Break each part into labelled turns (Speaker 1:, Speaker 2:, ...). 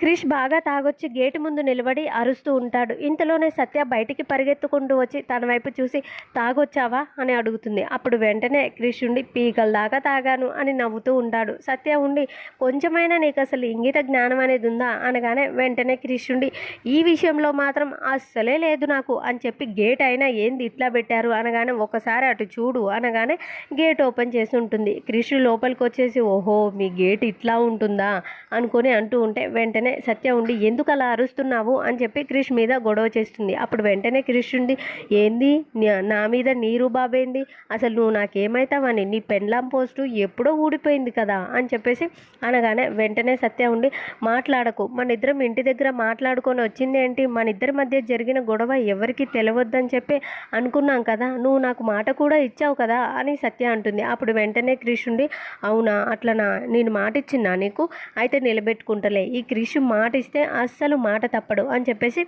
Speaker 1: క్రిష్ బాగా తాగొచ్చి గేటు ముందు నిలబడి అరుస్తూ ఉంటాడు. ఇంతలోనే సత్య బయటికి పరిగెత్తుకుంటూ వచ్చి తన వైపు చూసి తాగొచ్చావా? అని అడుగుతుంది. అప్పుడు వెంటనే క్రిష్ ఉండి పీకల దాకా తాగాను అని నవ్వుతూ ఉంటాడు. సత్య ఉండి కొంచెమైనా నీకు అసలు ఇంగిత జ్ఞానం అనేది ఉందా? అనగానే వెంటనే క్రిష్ ఉండి ఈ విషయంలో మాత్రం అస్సలే లేదు నాకు అని చెప్పి గేట్ అయినా ఏంది ఇట్లా పెట్టారు? అనగానే ఒకసారి అటు చూడు అనగానే గేట్ ఓపెన్ చేసి ఉంటుంది. క్రిష్ లోపలికి వచ్చేసి ఓహో మీ గేట్ ఇట్లా ఉంటుందా? అనుకొని అంటూ ఉంటే వెంటనే సత్య ఉండి ఎందుకు అలా అరుస్తున్నావు? అని చెప్పి క్రిష్ మీద గొడవ చేస్తుంది. అప్పుడు వెంటనే క్రిష్ ఉండి ఏంది? నా మీద నీరు బాబేంది? అసలు నువ్వు నాకేమవుతావని నీ పెండ్లాం పోస్టు ఎప్పుడో ఊడిపోయింది కదా? అని చెప్పేసి అనగానే వెంటనే సత్య ఉండి మాట్లాడకు. మన ఇద్దరం ఇంటి దగ్గర మాట్లాడుకొని వచ్చింది ఏంటి? మన ఇద్దరి మధ్య జరిగిన గొడవ ఎవరికి తెలియవద్దని చెప్పి అనుకున్నాం కదా? నువ్వు నాకు మాట కూడా ఇచ్చావు కదా? అని సత్య అంటుంది. అప్పుడు వెంటనే క్రిష్ ఉండి అవునా? అట్లనా? నేను మాట ఇచ్చినా నీకు? అయితే నిలబెట్టుకుంటలే. ఈ క్రిష్ మాట ఇస్తే అస్సలు మాట తప్పడు అని చెప్పేసి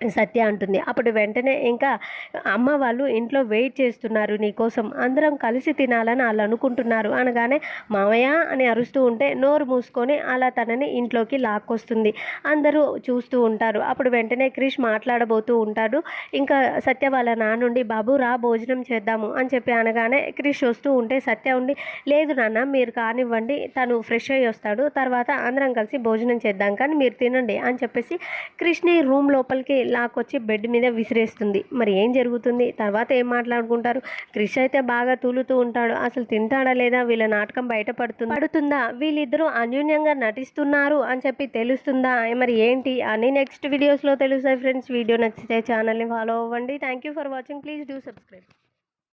Speaker 1: సత్య అంటుంది. అప్పుడు వెంటనే ఇంకా అమ్మ వాళ్ళు ఇంట్లో వెయిట్ చేస్తున్నారు నీకోసం అందరం కలిసి తినాలని వాళ్ళు అనుకుంటున్నారు. అనగానే మామయ్య అని అరుస్తూ ఉంటే నోరు మూసుకొని అలా తనని ఇంట్లోకి లాక్కొస్తుంది. అందరూ చూస్తూ ఉంటారు. అప్పుడు వెంటనే క్రిష్ మాట్లాడబోతూ ఉంటాడు. ఇంకా సత్య వాళ్ళ నాన్నుండి బాబు రా భోజనం చేద్దాము అని చెప్పి అనగానే క్రిష్ వస్తూ ఉంటే సత్య ఉండి లేదు నాన్న మీరు కానివ్వండి. తను ఫ్రెష్ అయ్యి వస్తాడు. తర్వాత అందరం కలిసి భోజనం చేద్దాం కానీ మీరు తినండి అని చెప్పేసి క్రిష్ని రూమ్ లోపలికి లాక్కొచ్చి బెడ్ మీద విసిరేస్తుంది. మరి ఏం జరుగుతుంది? తర్వాత ఏం మాట్లాడుకుంటారు? క్రిష్ అయితే బాగా తూలుతూ ఉంటాడు. అసలు తింటాడా లేదా? వీళ్ళ నాటకం బయటపడుతుంది పడుతుందా. వీళ్ళిద్దరూ అన్యోన్యంగా నటిస్తున్నారు అని చెప్పి తెలుస్తుందా? మరి ఏంటి? అని నెక్స్ట్ వీడియోస్లో తెలుస్తాయి ఫ్రెండ్స్ వీడియో నచ్చితే ఛానల్ని ఫాలో అవ్వండి. Thank you for watching please do subscribe